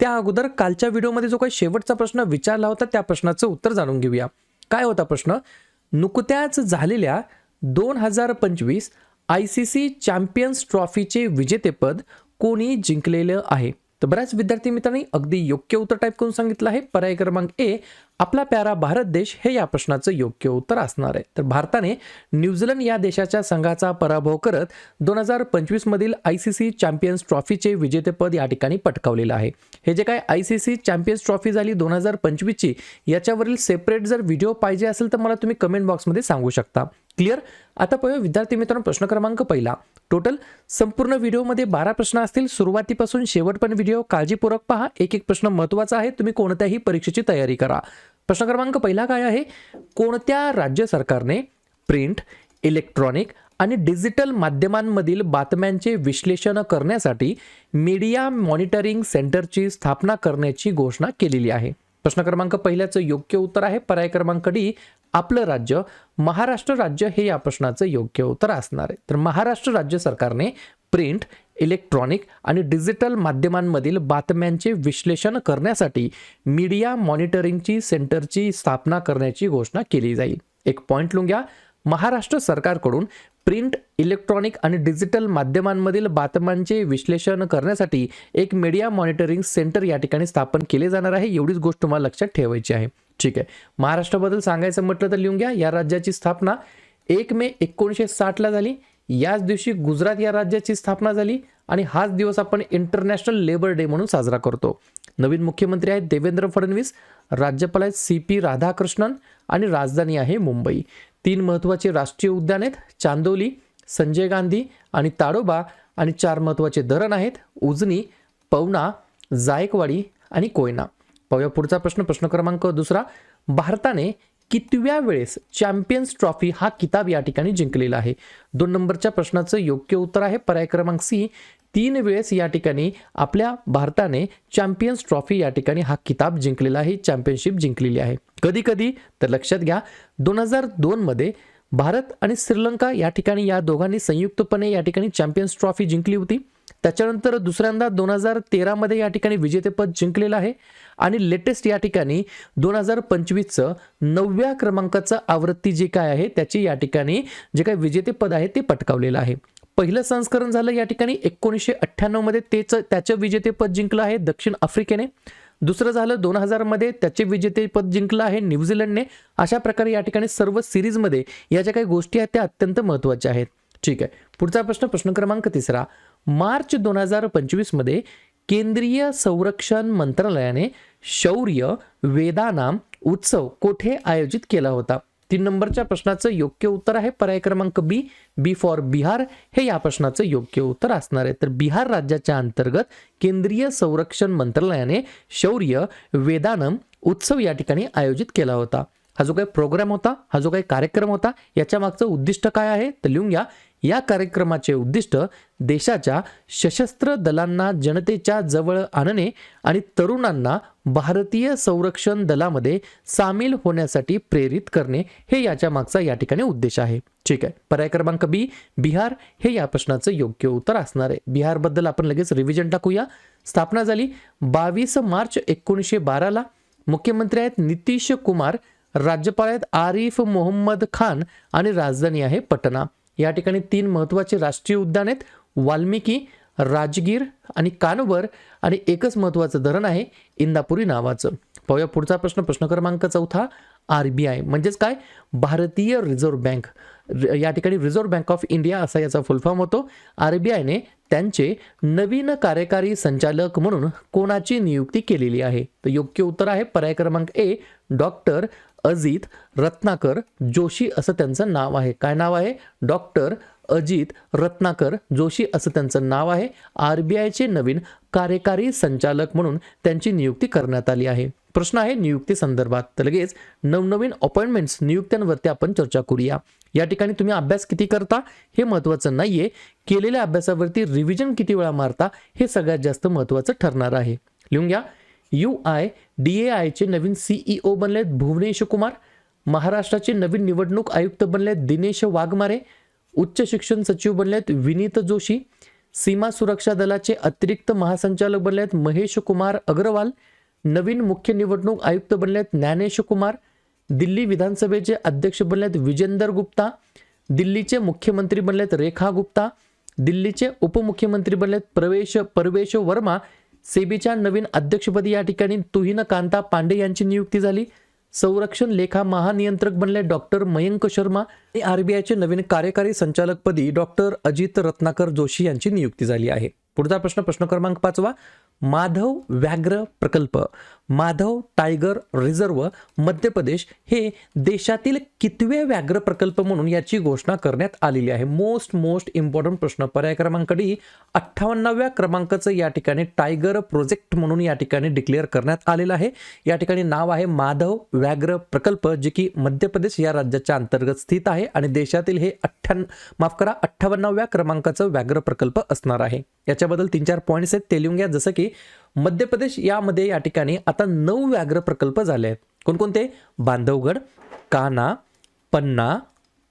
त्या अगोदर कालच्या व्हिडिओमध्ये जो काही शेवटचा प्रश्न विचारला होता त्या प्रश्नाचं उत्तर जाणून घेऊया. काय होता प्रश्न? नुकत्याच झालेल्या दोन हजार पंचवीस आय सी सी चॅम्पियन्स ट्रॉफीचे विजेतेपद कोणी जिंकलेलं आहे? तर बऱ्याच विद्यार्थी मित्रांनी अगदी योग्य उत्तर टाईप करून सांगितलं आहे. पर्याय क्रमांक ए आपला प्यारा भारत देश हे या प्रश्नाचं योग्य उत्तर असणार आहे. तर भारताने न्यूझीलंड या देशाच्या संघाचा पराभव करत दोन हजार पंचवीसमधील आय सी सी चॅम्पियन्स ट्रॉफीचे विजेतेपद या ठिकाणी पटकावलेलं आहे. हे जे काय I C C champions trophy झाली दोन हजार पंचवीसची याच्यावरील सेपरेट जर व्हिडिओ पाहिजे असेल तर मला तुम्ही कमेंट बॉक्समध्ये सांगू शकता. क्लिअर? आता पाहूया विद्यार्थी मित्रांनो प्रश्न क्रमांक पहिला. टोटल संपूर्ण व्हिडिओमध्ये बारा प्रश्न असतील. सुरुवातीपासून शेवटपर्यंत व्हिडिओ काळजीपूर्वक पहा. एक एक प्रश्न महत्त्वाचा आहे. तुम्ही कोणत्याही परीक्षेची तयारी करा. प्रश्न क्रमांक पहिला काय आहे? कोणत्या राज्य सरकारने प्रिंट इलेक्ट्रॉनिक आणि डिजिटल माध्यमांमधील बातम्यांचे विश्लेषण करण्यासाठी मीडिया मॉनिटरिंग सेंटरची स्थापना करण्याची घोषणा केलेली आहे? प्रश्न क्रमांक पहिल्याचं योग्य उत्तर आहे. पर्याय क्रमांक डी आपलं राज्य महाराष्ट्र राज्य हे या प्रश्नाचं योग्य उत्तर असणार आहे. तर महाराष्ट्र राज्य सरकारने प्रिंट इलेक्ट्रॉनिक आणि डिजिटल माध्यमांमधील बातम्यांचे विश्लेषण करण्यासाठी मीडिया मॉनिटरिंगची सेंटरची स्थापना करण्याची घोषणा केली जाईल. एक पॉईंट लिहून घ्या महाराष्ट्र सरकारकडून प्रिंट इलेक्ट्रॉनिक आणि डिजिटल माध्यमांमधील बातम्यांचे विश्लेषण करण्यासाठी एक मीडिया मॉनिटरिंग सेंटर या ठिकाणी स्थापन केले जाणार आहे. एवढीच गोष्ट तुम्हाला लक्षात ठेवायची आहे. ठीक आहे. महाराष्ट्राबद्दल सांगायचं म्हटलं तर लिहून घ्या. या राज्याची स्थापना एक मे एकोणीसशे साठला झाली. याच दिवशी गुजरात या राज्याची स्थापना झाली आणि हाच दिवस आपण इंटरनॅशनल लेबर डे म्हणून साजरा करतो. नवीन मुख्यमंत्री आहेत देवेंद्र फडणवीस राज्यपाल आहेत सी पी राधाकृष्णन आणि राजधानी आहे मुंबई. तीन महत्त्वाचे राष्ट्रीय उद्यान आहेत. चांदोली संजय गांधी आणि ताडोबा आणि चार महत्त्वाचे धरण आहेत. उजनी पवना जायकवाडी आणि कोयना. पाहूया पुढचा प्रश्न प्रश्न क्रमांक दुसरा. भारताने कितव्या वेळेस चॅम्पियन्स ट्रॉफी हा किताब या ठिकाणी जिंकलेला आहे? दोन नंबरच्या प्रश्नाचं योग्य उत्तर आहे. पर्याय क्रमांक सी तीन वेळेस या ठिकाणी आपल्या भारताने चॅम्पियन्स ट्रॉफी या ठिकाणी हा किताब जिंकलेला आहे चॅम्पियनशिप जिंकलेली आहे. कधी कधी तर लक्षात घ्या दोन हजार दोनमध्ये भारत आणि श्रीलंका या ठिकाणी या दोघांनी संयुक्तपणे या ठिकाणी चॅम्पियन्स ट्रॉफी जिंकली होती. त्याच्यानंतर दुसऱ्यांदा दोन हजार तेरामध्ये या ठिकाणी विजेतेपद जिंकलेलं आहे आणि लेटेस्ट या ठिकाणी दोन हजार पंचवीसचं नवव्या क्रमांकाचं आवृत्ती जे काय आहे त्याची या ठिकाणी जे काय विजेतेपद आहे ते पटकावलेलं आहे. पहिलं संस्करण झालं या ठिकाणी एकोणीसशे अठ्ठ्याण्णवमध्ये तेच त्याचं विजेतेपद जिंकलं आहे दक्षिण आफ्रिकेने. दुसरं झालं दोन हजारमध्ये त्याचे विजेतेपद जिंकलं आहे न्यूझीलंडने अशा प्रकारे या ठिकाणी सर्व सिरीजमध्ये या ज्या काही गोष्टी आहेत त्या अत्यंत महत्त्वाच्या आहेत. ठीक आहे. पुढचा प्रश्न प्रश्न क्रमांक तिसरा. मार्च दोन हजार पंचवीसमध्ये केंद्रीय संरक्षण मंत्रालयाने शौर्य वेदानाम उत्सव कोठे आयोजित केला होता? तीन नंबरच्या प्रश्नाचं योग्य उत्तर आहे. पर्याय क्रमांक बी बी फॉर बिहार. हे या प्रश्नाचं योग्य उत्तर असणार आहे. तर बिहार राज्याच्या अंतर्गत केंद्रीय संरक्षण मंत्रालयाने शौर्य वेदानम उत्सव या ठिकाणी आयोजित केला होता. हा जो काही प्रोग्राम होता हा जो काही कार्यक्रम होता याच्या मागचं उद्दिष्ट काय आहे? तर लिहून घ्या. या कार्यक्रमाचे उद्दिष्ट देशाच्या सशस्त्र दलांना जनतेच्या जवळ आणणे आणि तरुणांना भारतीय संरक्षण दलामध्ये सामील होण्यासाठी प्रेरित करणे हे याच्या मागचा या ठिकाणी उद्देश आहे. ठीक आहे. पर्याय क्रमांक बी बिहार हे या प्रश्नाचं योग्य उत्तर असणार आहे. बिहारबद्दल आपण लगेच रिव्हिजन टाकूया. स्थापना झाली बावीस मार्च एकोणीसशे बाराला. मुख्यमंत्री आहेत नितीश कुमार राज्यपाल आहेत आरिफ मोहम्मद खान आणि राजधानी आहे पटना. या ठिकाणी तीन महत्त्वाचे राष्ट्रीय उद्यान आहेत. वाल्मिकी राजगीर आणि कानवर आणि एकच महत्त्वाचं धरण आहे इंदापुरी नावाचं. पाहूया पुढचा प्रश्न प्रश्न क्रमांक चौथा आर बी आय. म्हणजेच काय? भारतीय रिझर्व्ह बँक. या ठिकाणी रिझर्व्ह बँक ऑफ इंडिया असा याचा फुलफॉर्म होतो. आर बी आयने त्यांचे नवीन कार्यकारी संचालक म्हणून कोणाची नियुक्ती केलेली आहे? तर योग्य उत्तर आहे पर्याय क्रमांक ए डॉक्टर अजित रत्नाकर जोशी असं त्यांचं नाव आहे. काय नाव आहे? डॉक्टर अजित रत्नाकर जोशी असं त्यांचं नाव आहे. आर बी आयचे नवीन कार्यकारी संचालक म्हणून त्यांची नियुक्ती करण्यात आली आहे. प्रश्न आहे नियुक्ती संदर्भात. तर लगेच नवनवीन अपॉइंटमेंट्स नियुक्त्यांवरती आपण चर्चा करूया. या ठिकाणी तुम्ही अभ्यास किती करता हे महत्त्वाचं नाहीये. केलेल्या अभ्यासावरती रिव्हिजन किती वेळा मारता हे सगळ्यात जास्त महत्त्वाचं ठरणार आहे. लिहून घ्या. यू आय डी ए आयचे नवीन सीईओ बनलेत भुवनेश कुमार महाराष्ट्राचे नवीन निवडणूक आयुक्त बनलेत दिनेश वाघमारे उच्च शिक्षण सचिव बनलेत विनीत जोशी सीमा सुरक्षा दलाचे अतिरिक्त महासंचालक बनलेत महेश कुमार अग्रवाल नवीन मुख्य निवडणूक आयुक्त बनलेत ज्ञानेश कुमार दिल्ली विधानसभेचे अध्यक्ष बनलेत विजेंदर गुप्ता दिल्लीचे मुख्यमंत्री बनलेत रेखा गुप्ता दिल्लीचे उपमुख्यमंत्री बनलेत प्रवेश परवेश वर्मा सेबीच्या नवीन अध्यक्षपदी या ठिकाणी तुहिन कांता पांडे यांची नियुक्ती झाली. संरक्षण लेखा महानियंत्रक बनले डॉक्टर मयंक शर्मा आणि आरबीआयचे नवीन कार्यकारी संचालकपदी डॉक्टर अजित रत्नाकर जोशी यांची नियुक्ती झाली आहे. पुढचा प्रश्न प्रश्न क्रमांक पाचवा माधव व्याघ्र प्रकल्प. माधव टायगर रिझर्व मध्य प्रदेश हे देशातील कितवे व्याघ्र प्रकल्प म्हणून याची घोषणा करण्यात आलेली आहे. मोस्ट मोस्ट इम्पॉर्टंट प्रश्न. पर्याय क्रमांक डी अठ्ठावन्नाव्या क्रमांकाचं या ठिकाणी टायगर प्रोजेक्ट म्हणून या ठिकाणी डिक्लेअर करण्यात आलेलं आहे. या ठिकाणी नाव आहे माधव व्याघ्र प्रकल्प जे की मध्य प्रदेश या राज्याच्या अंतर्गत स्थित आहे आणि देशातील हे अठ्ठ्याण्ण माफ करा अठ्ठावन्नाव्या क्रमांकाचं व्याघ्र प्रकल्प असणार आहे. याच्याबद्दल तीन चार पॉईंट्स आहेत. ते लिहून घ्या. जसं की मध्य प्रदेश यामध्ये या ठिकाणी आता नऊ व्याघ्र प्रकल्प झाले आहेत. कोणकोणते? बांधवगड काना पन्ना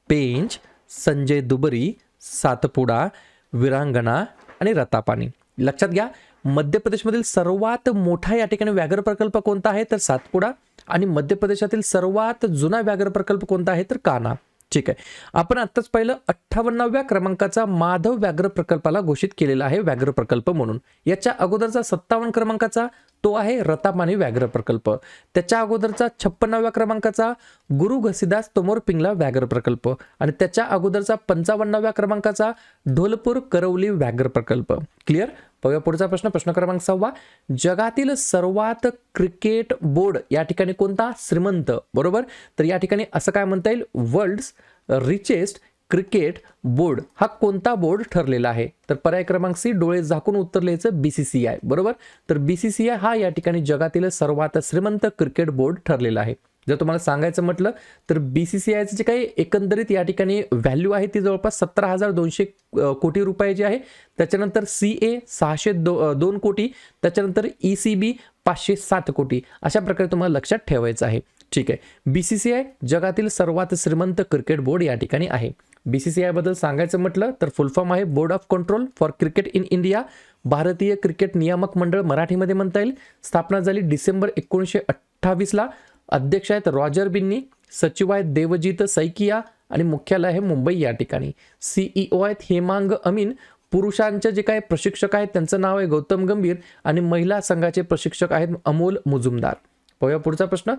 पेंच संजय दुबरी सातपुडा विरांगणा आणि रतापाणी. लक्षात घ्या मध्य प्रदेशमधील सर्वात मोठा या ठिकाणी व्याघ्र प्रकल्प कोणता आहे? तर सातपुडा. आणि मध्य प्रदेशातील सर्वात जुना व्याघ्र प्रकल्प कोणता आहे? तर काना. ठीक आहे. आपण आत्ताच पाहिलं अठ्ठावन्नाव्या क्रमांकाचा माधव व्याघ्र प्रकल्पाला घोषित केलेला आहे व्याघ्र प्रकल्प म्हणून. याच्या अगोदरचा सत्तावन्न क्रमांकाचा तो आहे रतापानी व्याघ्र प्रकल्प. त्याच्या अगोदरचा छप्पन्नाव्या क्रमांकाचा गुरु घसीदास तोमोर पिंगला व्याघ्र प्रकल्प. आणि त्याच्या अगोदरचा पंचावन्नाव्या क्रमांकाचा ढोलपूर करवली व्याघ्र प्रकल्प. क्लिअर पाहूया पुढचा प्रश्न. प्रश्न क्रमांक सहावा जगातील सर्वात क्रिकेट बोर्ड या ठिकाणी कोणता? श्रीमंत. बरोबर? तर या ठिकाणी असं काय म्हणता येईल? वर्ल्ड्स रिचेस्ट क्रिकेट बोर्ड हा कोणता बोर्ड ठरलेला आहे? तर पर्याय क्रमांक सी डोळे झाकून उत्तर लिहायचं बी सी सी आय बरोबर? तर बी सी सी आय हा या ठिकाणी जगातील सर्वात श्रीमंत क्रिकेट बोर्ड ठरलेला आहे. जर तुम्हाला सांगायचं म्हटलं तर बी सी सी आयचं जे काही एकंदरीत या ठिकाणी व्हॅल्यू आहे ती जवळपास सतरा हजार दोनशे कोटी रुपयाची आहे त्याच्यानंतर सी ए सहाशे दो दोन कोटी त्याच्यानंतर ई सी बी पाचशे सात कोटी. अशा प्रकारे तुम्हाला लक्षात ठेवायचं आहे. ठीक आहे. बी सी सी आय जगातील सर्वात श्रीमंत क्रिकेट बोर्ड या ठिकाणी आहे. बी सी सी आयबद्दल सांगायचं म्हटलं तर फुल फॉर्म आहे board of control for cricket in India भारतीय क्रिकेट नियामक मंडळ मराठीमध्ये म्हणता येईल. स्थापना झाली डिसेंबर एकोणीसशे अठ्ठावीसला. अध्यक्ष आहेत रॉजर बिन्नी सचिव आहेत देवजीत सैकिया आणि मुख्यालय आहे मुंबई या ठिकाणी. सीईओ आहेत हेमांग अमीन. पुरुषांचे जे काही प्रशिक्षक आहेत त्यांचं नाव आहे गौतम गंभीर आणि महिला संघाचे प्रशिक्षक आहेत अमोल मुजुमदार. पाहूया पुढचा प्रश्न.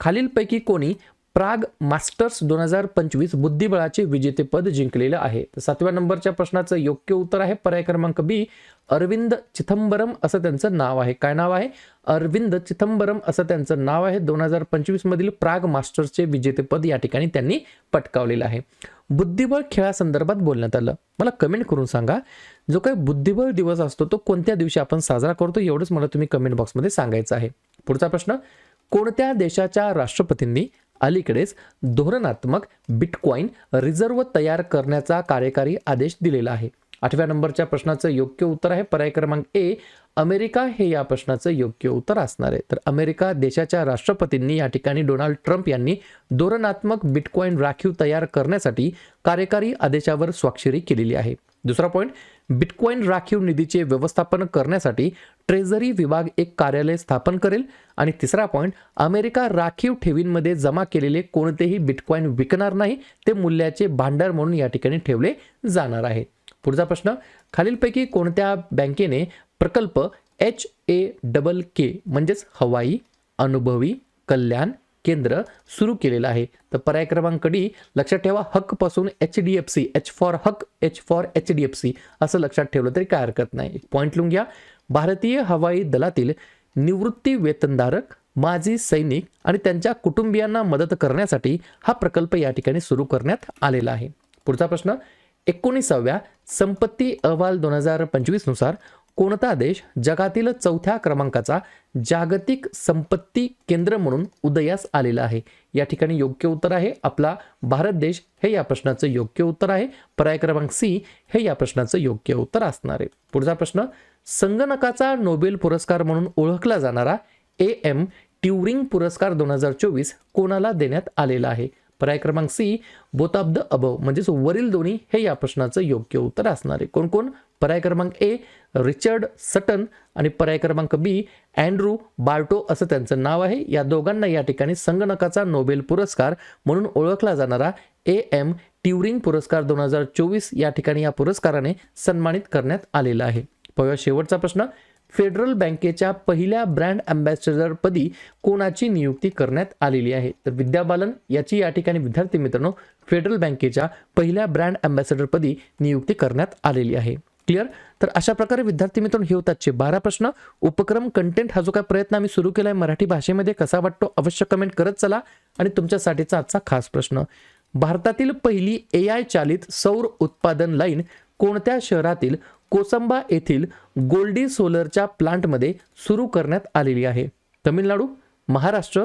खालीलपैकी कोणी प्राग मास्टर्स दोन हजार पंचवीस बुद्धिबळाचे विजेतेपद जिंकलेलं आहे. तर सातव्या नंबरच्या प्रश्नाचं योग्य उत्तर आहे पर्याय क्रमांक बी अरविंद चिथंबरम असं त्यांचं नाव आहे. काय नाव आहे? अरविंद चिथंबरम असं त्यांचं नाव आहे. दोन हजार पंचवीस मधील प्राग मास्टर्सचे विजेतेपद या ठिकाणी त्यांनी पटकावलेलं आहे. बुद्धिबळ खेळासंदर्भात बोलण्यात आलं. मला कमेंट करून सांगा. जो काही बुद्धिबळ दिवस असतो तो कोणत्या दिवशी आपण साजरा करतो एवढंच मला तुम्ही कमेंट बॉक्समध्ये सांगायचं आहे. पुढचा प्रश्न कोणत्या देशाच्या राष्ट्रपतींनी अलीकडेच धोरणात्मक बिटकॉईन रिझर्व्ह तयार करण्याचा कार्यकारी आदेश दिलेला आहे. आठव्या नंबरच्या प्रश्नाचं योग्य उत्तर आहे. पर्याय क्रमांक ए अमेरिका हे या प्रश्नाचं योग्य उत्तर असणार आहे. तर अमेरिका देशाच्या राष्ट्रपतींनी या ठिकाणी डोनाल्ड ट्रम्प यांनी धोरणात्मक बिटकॉईन राखीव तयार करण्यासाठी कार्यकारी आदेशावर स्वाक्षरी केलेली आहे. दुसरा पॉईंट बिटकॉईन राखीव निधीचे व्यवस्थापन करण्यासाठी ट्रेझरी विभाग एक कार्यालय स्थापन करेल. आणि तिसरा पॉईंट अमेरिका राखीव ठेवींमध्ये जमा केलेले कोणतेही बिटकॉईन विकणार नाही ते मूल्याचे भांडार म्हणून या ठिकाणी ठेवले जाणार आहे. पुढचा प्रश्न खालीलपैकी कोणत्या बँकेने प्रकल्प एच ए डबल के म्हणजेच हवाई अनुभवी कल्याण केंद्र सुरू केलेलं आहे. तर पर्याय क्रमांक डी लक्षात ठेवा हकपासून H D F C H for Haq H for H D F C असं लक्षात ठेवलं तरी काय हरकत नाही. पॉईंट लिहून घ्या. भारतीय हवाई दलातील निवृत्ती वेतनधारक माजी सैनिक आणि त्यांच्या कुटुंबियांना मदत करण्यासाठी हा प्रकल्प या ठिकाणी सुरू करण्यात आलेला आहे. पुढचा प्रश्न एकोणीसाव्या संपत्ती अहवाल दोन हजार पंचवीसनुसार कोणता देश जगातील चौथ्या क्रमांकाचा जागतिक संपत्ती केंद्र म्हणून उदयास आलेला आहे? या ठिकाणी योग्य उत्तर आहे. आपला भारत देश हे या प्रश्नाचं योग्य उत्तर आहे. पर्याय क्रमांक सी हे या प्रश्नाचं योग्य उत्तर असणार आहे. पुढचा प्रश्न संगणकाचा नोबेल पुरस्कार म्हणून ओळखला जाणारा ए एम ट्युरिंग पुरस्कार दोन हजार चोवीस कोणाला देण्यात आलेला आहे? पर्याय क्रमांक C both of the above म्हणजेच वरील दोन्ही हे या प्रश्नाचं योग्य उत्तर असणार आहे. कोण कोण? पर्याय क्रमांक ए रिचर्ड सटन आणि पर्याय क्रमांक बी अँड्रू बार्टो असं त्यांचं नाव आहे. या दोघांना या ठिकाणी संगणकाचा नोबेल पुरस्कार म्हणून ओळखला जाणारा ए एम ट्युरिंग पुरस्कार दोन हजार चोवीस या ठिकाणी या पुरस्काराने सन्मानित करण्यात आलेला आहे. पहिला शेवटचा प्रश्न. फेडरल बँकेच्या पहिल्या ब्रँड अँबॅसेडरपदी कोणाची नियुक्ती करण्यात आलेली आहे? तर विद्या बालन याची या ठिकाणी विद्यार्थी मित्रांनो फेडरल बँकेच्या पहिल्या ब्रँड अँबॅसेडरपदी नियुक्ती करण्यात आलेली आहे. क्लिअर? तर अशा प्रकारे विद्यार्थी मित्रांनो हे होतातचे बारा प्रश्न. उपक्रम कंटेंट हा जो काय प्रयत्न आम्ही सुरू केला आहे मराठी भाषेमध्ये कसा वाटतो अवश्य कमेंट करत चला. आणि तुमच्यासाठीचा आजचा खास प्रश्न. भारतातील पहिली ए आय चालित सौर उत्पादन लाईन कोणत्या शहरातील कोसंबा येथील गोल्डी सोलरच्या प्लांटमध्ये सुरू करण्यात आलेली आहे? तमिळनाडू महाराष्ट्र